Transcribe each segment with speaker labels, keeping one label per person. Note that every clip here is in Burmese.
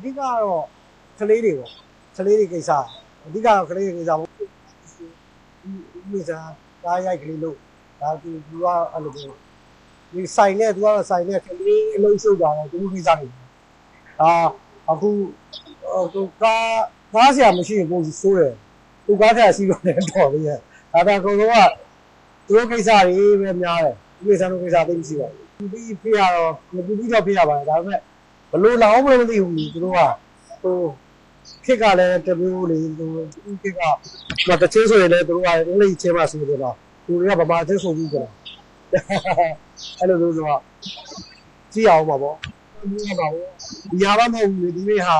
Speaker 1: အဓိကတော့ကလေးတွေပေါ့ကလေးတွေကိစ္စအဓိကတော့ကလေးတွေကိစ္စပေါ့ဒီစားကားရိုက်ကလေးလို့ဒါသူသူကအဲ့လိုမျိုးဒီဆိုင်နဲ့သူကတော့ဆိုင်နဲ့ကလေးအလုံးစုပ်တာတော့သူကိစ္စတွေဒါအခုသူကားကားဆရာမရှိရင်ကိုစိုးတယ်သူကားဆရာရှိတော့လည်းတော်ပြီရဲ့ဒါတော့ကိုတော့ကသူတို့ကိစ္စတွေပဲများတယ်ဒီကိစ္စတို့ကိစ္စသိမရှိပါဘူးဒီဖေးရတော့ဒီပြီးတော့ဖေးရပါတယ်ဒါပေမဲ့ ဘလို့လောင်းမလို့မသိဘူးသူတို့ကဟိုခက်ကလည်းတမျိုးလေသူခက်ကမတချင်းဆိုရင်လည်းသူတို့ကအင်္ဂလိပ်ချင်းမှဆိုကြတော့သူတွေကဗမာချင်းဆိုပြီးကြတော့အဲ့လိုလို့ဆိုတော့ကြည့်အောင်ပါဗောဒီမှာပေါ့ဒီဟာမဟုတ်ဘူးဒီနေ့ဟာ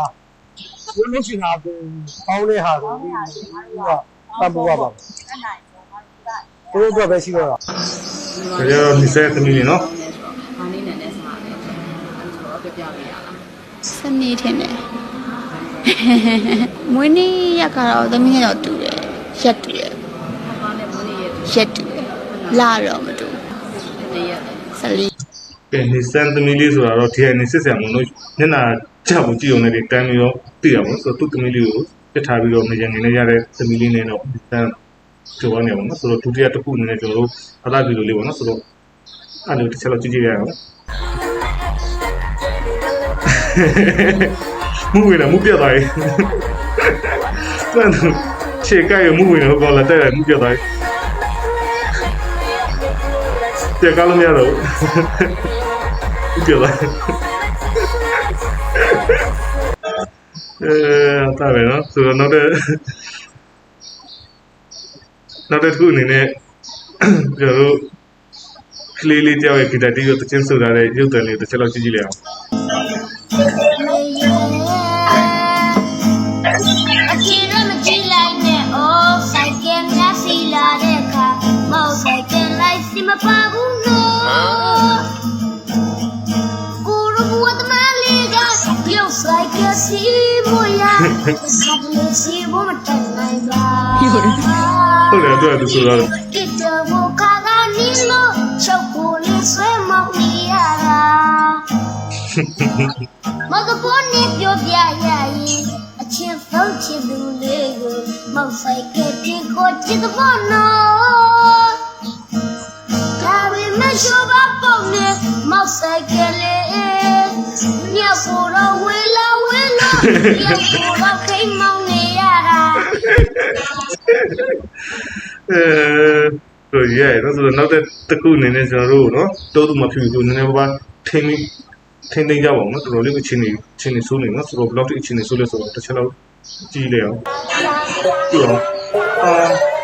Speaker 1: ဘယ်လိုရှိတာကိုပေါင်းတဲ့ဟာကိုဒီကတတ်ဖို့ပါပါသူတို့တော့ပဲရှိတော့တာ
Speaker 2: ဒါကြတော့ဒီဆက်သမီးလေးနော်
Speaker 3: ဘာနေနဲ့လဲစားတယ်အဲ့ဒါတော့ပြပြပေးရအောင်
Speaker 4: စနေထင်တယ်မွေးနေ့ရက်ကတော့သမီးနဲ့တော့တူတယ်ရက်တူတယ်
Speaker 3: ဘာနဲ့မွေးနေ့ရဲ့
Speaker 4: ရက်တူတယ်လာတော့မတူ
Speaker 3: တည်းရဲ့
Speaker 4: စလီ
Speaker 2: ကဲဒီဆက်သမီးလေးဆိုတာတော့ဒီအနေစစ်ဆရာမလို့ညနာကြောက်ကြည့်အောင်လည်းတန်းပြီးတော့သိရပါဘူးဆိုတော့သူ့သမီးလေးကိုပြစ်ထားပြီးတော့ငရင်ငနေရတဲ့သမီးလေးနဲ့တော့ဒီဆန်းကြောက်နေပါတော့ဆိုတော့ဒုတိယတစ်ခုအနေနဲ့ကျွန်တော်တို့အသာဗီဒီယိုလေးပေါ့နော်ဆိုတော့အဲ့လိုတစ်ချက်တော့ကြည့်ကြည့်ရအောင် မှုဝင်လာမှုပြတ်သွားပြီစမ်းခြေကရမှုဝင်တော့ကောလာတဲ့မှုပြတ်သွားပြီပြကားလို့မရတော့ဘူးပြတ်သွားအဲတာပဲနော်ဆိုတော့နောက်တဲ့နောက်တဲ့ခုအနေနဲ့ကျွန်တော်တို့ကလေးလေးတယောက်ရဲ့ဂီတာတီးကိုတချင်းဆိုထားတဲ့ရုပ်သံလေးတစ်ချက်လောက်ကြည့်ကြည့်လိုက်အောင်
Speaker 5: အချီရမကြည့်လိုက်နဲ့အော်ဆိုင်ကယ်များစီလာတဲ့အခါမောက်ဆိုင်ကယ်လိုက်စီမပါဘူးနော်ကိုရဘဝတ်မလေးကပြုတ်ဆိုင်ကယ်စီမရဆက်လို့စီဘမတန်နိုင်ပါ
Speaker 2: ဟုတ်တယ်သူကသူဆိုတော့
Speaker 5: ကိတဘောကာကနီလို့ချုပ်ကိုလေးဆွဲမောက်နေရတာ မကပေါ်နေပြောပြရရင်အချင်းဆုံးချစ်သူလေးကိုမောက်ဆိုင်ကတင်ကိုချစ်တဲ့ဘောနော်ဒါပေမဲ့ရှိုးပါပေါ့နေမောက်ဆိုင်ကလေးညကိုတော့ဝေးလာဝေးလာညကိုတော့ခိမ်မောင်းနေရတာ
Speaker 2: အဲဆိုရဲနော်ဆိုတော့နောက်တဲ့တစ်ခုအနေနဲ့ကျွန်တော်တို့နော်တိုးသူမဖြစ်ဘူးနည်းနည်းပါးပါထင်းပြီး ထင်းသိကြပါဦးနော်တော်တော်လေးအချင်းနေချင်းနေဆိုးနေနော်ဆိုတော့ blog အချင်းနေဆိုးလဲဆိုတော့တစ်ချက်လောက်ကြည့်လိုက်အောင်ကြည့်အောင်အာ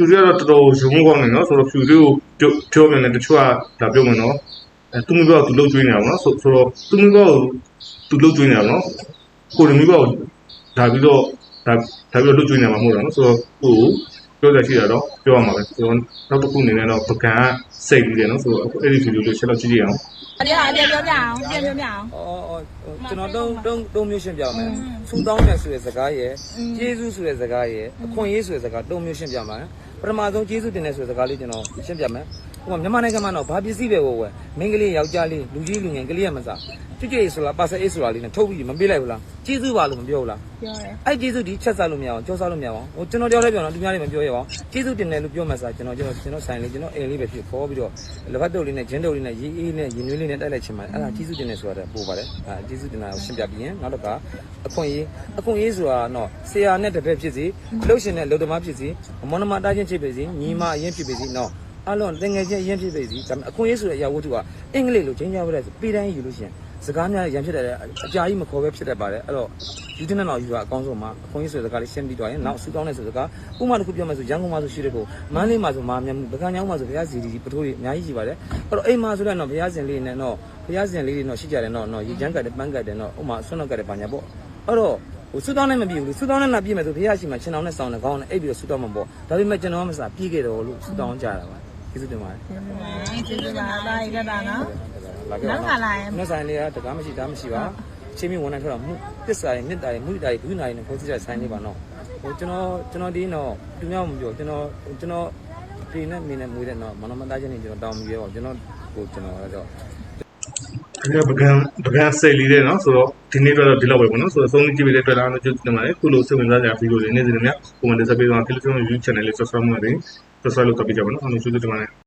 Speaker 2: သူတို့ကတော့တော်တော်ရုံးကောင်းနေနော်ဆိုတော့ဖြူလေးကိုပြောပြောပြန်တယ်တချို့ကဒါပြောမယ်နော်အဲသူမိဘကသူလှုပ်ကျွေးနေတာပေါ့နော်ဆိုဆိုတော့သူမိဘကိုသူလှုပ်ကျွေးနေတာနော်ကိုယ်မိဘကိုဒါပြီးတော့ဒါဒါပြီးတော့လှုပ်ကျွေးနေမှာမဟုတ်တာနော်ဆိုတော့ဟိုပြောကြရှိတာတော့ပြောရမှာပဲဆိုတော့နောက်တစ်ခုအနေနဲ့တော့ပကံကစိတ်ပြီးတယ်နော်ဆိုတော့အခုအဲ့ဒီဗီဒီယိုလေးချက်လောက်ကြည့်ကြည့်အောင်
Speaker 6: အပြအပြပြောပြအောင်ပြန်ပြောပြအောင်
Speaker 7: အော်အော်ကျွန်တော်တုံးတုံးတုံးမျိုးရှင်းပြမယ်ဆူတောင်းတယ်ဆိုတဲ့စကားရဲ့ကျေးဇူးဆိုတဲ့စကားရဲ့အခွင့်အရေးဆိုတဲ့စကားတုံးမျိုးရှင်းပြမယ် ပထမဆုံးကျေးဇူးတင်တယ်ဆိုတဲ့စကားလေးကျွန်တော်ရှင်းပြမယ် ဟိုမြန်မာနိုင်ငံမှာတော့ဘာပစ္စည်းပဲဝယ်ဝယ်မိန်းကလေးယောက်ျားလေးလူကြီးလူငယ်ကလေးရမစားကြွကြွဆိုတာပါဆယ်အေးဆိုတာလေးနဲ့ထုတ်ပြီးမပေးလိုက်ဘူးလားကျေးဇူးပါလို့မပြောဘူးလား
Speaker 6: ပြောတယ်
Speaker 7: အဲ့ကျေးဇူးဒီချက်စားလို့မရအောင်ကြောစားလို့မရအောင်ဟိုကျွန်တော်တယောက်တည်းပြောတော့သူများတွေမပြောရအောင်ကျေးဇူးတင်တယ်လို့ပြောမှစားကျွန်တော်ကျွန်တော်ကျွန်တော်ဆိုင်လေးကျွန်တော်အိမ်လေးပဲဖြစ်ခေါ်ပြီးတော့လက်ဖက်တုပ်လေးနဲ့ဂျင်းတုပ်လေးနဲ့ရေးအေးနဲ့ရင်နွေးလေးနဲ့တိုက်လိုက်ချင်ပါတယ်အဲ့ဒါကျေးဇူးတင်တယ်ဆိုတာပို့ပါတယ်အဲ့ကျေးဇူးတင်တာကိုရှင်းပြပြီးရင်နောက်တော့ကအခွင့်အရေးအခွင့်အရေးဆိုတာတော့ဆရာနဲ့တပည့်ဖြစ်စီလှုပ်ရှင်နဲ့လှုပ်သမားဖြစ်စီမွန်နမတားချင်းဖြစ်ဖြစ်စီညီမအရင်ဖြစ်ဖြစ်စီနော် အလုံးတငယ်ချင်းအရင်ဖြစ်ဖြစ်စီဒါပေမဲ့အခွင့်အရေးဆိုတဲ့အရာဝတ္ထုကအင်္ဂလိပ်လိုချင်းကြားပြတဲ့ပြည်တိုင်းယူလို့ရှိရင်စကားများရံဖြစ်တယ်အကြာကြီးမခေါ်ပဲဖြစ်တတ်ပါတယ်အဲ့တော့ယူတင်တဲ့နောက်ယူတာအကောင်းဆုံးမှာအခွင့်အရေးဆိုတဲ့စကားလေးရှင်းပြီးတော့ရင်နောက်ဆူတောင်းတဲ့ဆိုတဲ့စကားဥပမာတစ်ခုပြောမယ်ဆိုရန်ကုန်မှာဆိုရှိတဲ့ကိုမန်းလေးမှာဆိုမာမြတ်မှုပကံညောင်းမှာဆိုဘုရားစီဒီပထိုးတွေအများကြီးရှိပါတယ်အဲ့တော့အိမ်မှာဆိုတော့ဘုရားရှင်လေးနဲ့တော့ဘုရားရှင်လေးတွေတော့ရှိကြတယ်တော့တော့ရေချမ်းကတ်တယ်ပန်းကတ်တယ်တော့ဥပမာဆွမ်းတော့ကတ်တယ်ပါညာပေါ့အဲ့တော့ဟိုဆူတောင်းနဲ့မပြည့်ဘူးဆူတောင်းနဲ့လာပြည့်မယ်ဆိုဘုရားရှိမှခြံအောင်နဲ့စောင်းနဲ့ခေါင်းနဲ့အိပ်ပြီးတော့ဆူတောင်းမှာပေါ့ဒါပေမဲ့ကျွန်တော်ကမစားပြည့်ခဲ့တော့လို့ဆူတောင်းကြတာပါ ကျေးဇူးတင်ပါတယ်
Speaker 6: ကျေးဇူးပါတာရတာနော်
Speaker 7: လာခဲ့ပါ
Speaker 6: နောက်ခါလာရင်
Speaker 7: မဆိုင်လေးကတကားမရှိတားမရှိပါချင်းမြဝန်နိုင်ထွက်တော့မှုပစ္စာရေးမြစ်တာရေးမုဒိတာရေးဒုနာရေးနဲ့ပေါ်စီတဲ့ဆိုင်လေးပါနော်ဟိုကျွန်တော်ကျွန်တော်ဒီတော့သူများမပြောကျွန်တော်ကျွန်တော်ဒီနဲ့မင်းနဲ့မွေးတဲ့တော့မနမသားချင်းနေကျွန်တော်တောင်းပြီးရောကျွန်တော်ကိုကျွန်တော်ကတော့
Speaker 2: ဒီကပကံပကံစိတ်လေးတဲ့နော်ဆိုတော့ဒီနေ့တော့ဒီလောက်ပဲပေါ့နော်ဆိုတော့ဆုံးကြည့်ပေးတဲ့အတွက်အားလုံးကျေးဇူးတင်ပါတယ်ခုလိုစိတ်ဝင်စားကြဗီဒီယိုလေးနေ့စဉ်နဲ့များပုံမှန်တက်ဆက်ပေးသွားဖိလစ်ပင်း YouTube channel လေး subscribe လုပ်နေတ ယ် subscribe လုပ်တော့ပြ